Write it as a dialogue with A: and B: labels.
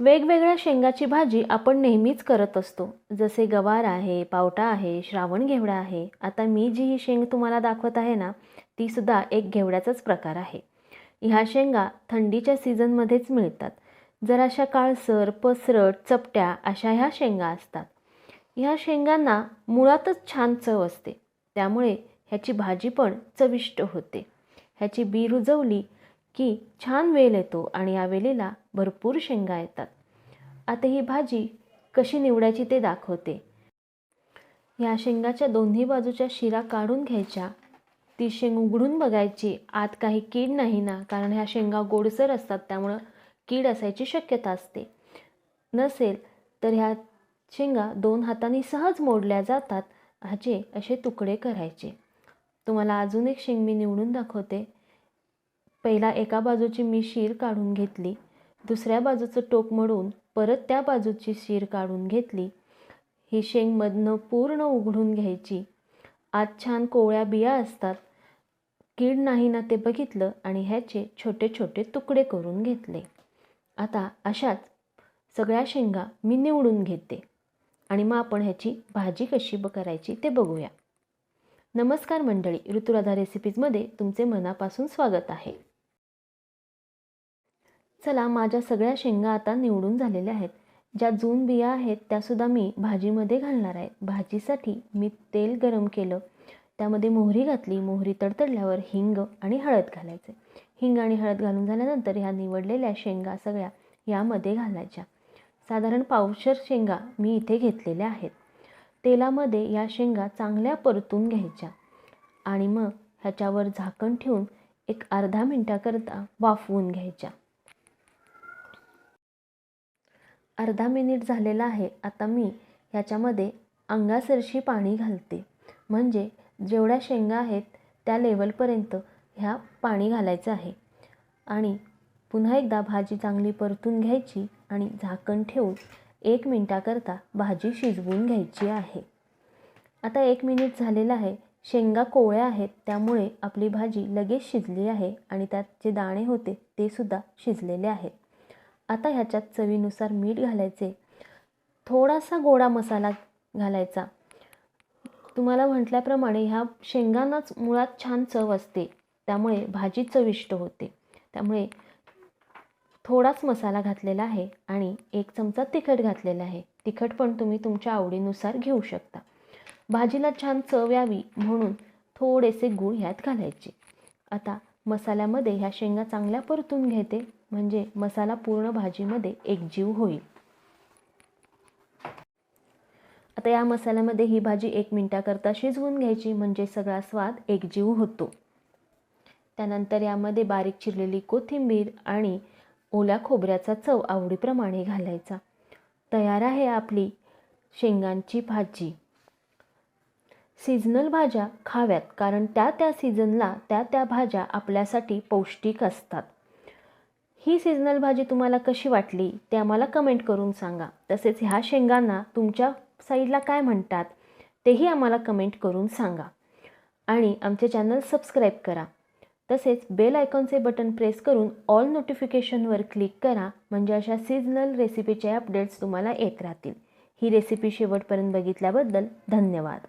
A: वेगवेगळ्या शेंगाची भाजी आपण नेहमीच करत असतो. जसे गवार आहे पावटा आहे श्रावण घेवडा आहे. आता मी जी ही शेंग तुम्हाला दाखवत आहे ना ती सुद्धा एक घेवड्याचाच प्रकार आहे. ह्या शेंगा थंडीच्या सीझनमध्येच मिळतात. जराशा काळसर पसरट चपट्या अशा ह्या शेंगा असतात. ह्या शेंगांना मुळातच छान चव असते. त्यामुळे ह्याची भाजी पण चविष्ट होते. ह्याची बी रुजवली की छान वेल येतो आणि या वेलीला भरपूर शेंगा येतात. आता ही भाजी कशी निवडायची ते दाखवते. या शेंगाच्या दोन्ही बाजूच्या शिरा काढून घ्यायच्या. ती शेंग उघडून बघायची. आत काही कीड नाही ना कारण ह्या शेंगा गोडसर असतात त्यामुळं कीड असायची शक्यता असते. नसेल तर ह्या शेंगा दोन हातांनी सहज मोडल्या जातात. ह्याचे असे तुकडे करायचे. तुम्हाला अजून एक शेंग मी निवडून दाखवते. पहिला एका बाजूची मी शीर काढून घेतली. दुसऱ्या बाजूचं टोक मडून परत त्या बाजूची शीर काढून घेतली. ही शेंगमधनं पूर्ण उघडून घ्यायची. आत छान कोवळ्या बिया असतात. कीड नाही ना ते बघितलं आणि ह्याचे छोटे छोटे तुकडे करून घेतले. आता अशाच सगळ्या शेंगा मी निवडून घेते आणि मग आपण ह्याची भाजी कशी ब करायची ते बघूया. नमस्कार मंडळी ऋतुराधा रेसिपीजमध्ये तुमचे मनापासून स्वागत आहे. चला माझ्या सगळ्या शेंगा आता निवडून झालेल्या आहेत. ज्या जून बिया आहेत त्यासुद्धा मी भाजीमध्ये घालणार आहे. भाजीसाठी मी तेल गरम केलं. त्यामध्ये मोहरी घातली. मोहरी तडतडल्यावर हिंग आणि हळद घालायचे. हिंग आणि हळद घालून झाल्यानंतर ह्या निवडलेल्या शेंगा सगळ्या यामध्ये घालायच्या. साधारण पावशर शेंगा मी इथे घेतलेल्या आहेत. तेलामध्ये या शेंगा चांगल्या परतून घ्यायच्या. आणि मग ह्याच्यावर झाकण ठेवून एक अर्धा मिनटाकरता वाफवून घ्यायच्या. अर्धा मिनिट झालेला आहे. आता मी ह्याच्यामध्ये अंगासरशी पाणी घालते. म्हणजे जेवढ्या शेंगा आहेत त्या लेवलपर्यंत ह्या पाणी घालायचं आहे. आणि पुन्हा एकदा भाजी चांगली परतून घ्यायची आणि झाकण ठेवून एक मिनटाकरता भाजी शिजवून घ्यायची आहे. आता एक मिनिट झालेलं आहे. शेंगा कोवळ्या आहेत त्यामुळे आपली भाजी लगेच शिजली आहे आणि त्यात जे दाणे होते ते सुद्धा शिजलेले आहेत. आता ह्याच्यात चवीनुसार मीठ घालायचे. थोडासा गोडा मसाला घालायचा. तुम्हाला म्हटल्याप्रमाणे ह्या शेंगांनाच मुळात छान चव असते. त्यामुळे भाजी चविष्ट होते. त्यामुळे थोडाच मसाला घातलेला आहे आणि एक चमचा तिखट घातलेला आहे. तिखट पण तुम्ही तुमच्या आवडीनुसार घेऊ शकता. भाजीला छान चव यावी म्हणून थोडेसे गूळ ह्यात घालायचे. आता मसाल्यामध्ये ह्या शेंगा चांगल्या परतून घेते. म्हणजे मसाला पूर्ण भाजीमध्ये एकजीव होईल. आता या मसाल्यामध्ये ही भाजी एक मिनटाकरता शिजवून घ्यायची म्हणजे सगळा स्वाद एकजीव होतो. त्यानंतर यामध्ये बारीक चिरलेली कोथिंबीर आणि ओल्या खोबऱ्याचा चव आवडीप्रमाणे घालायचा. तयार आहे आपली शेंगांची भाजी. सीझनल भाज्या खाव्यात कारण त्या त्या सीझनला त्या त्या भाज्या आपल्यासाठी पौष्टिक असतात. ही सीझनल भाजी तुम्हाला कशी वाटली ते आम्हाला कमेंट करून सांगा. तसेच ह्या शेंगांना तुमच्या साईडला काय म्हणतात तेही आम्हाला कमेंट करून सांगा. आणि आमचे चॅनल सबस्क्राईब करा. तसेच बेल आयकॉनचे बटन प्रेस करून ऑल नोटिफिकेशनवर क्लिक करा म्हणजे अशा सीझनल रेसिपीचे अपडेट्स तुम्हाला येत राहतील. ही रेसिपी शेवटपर्यंत बघितल्याबद्दल धन्यवाद.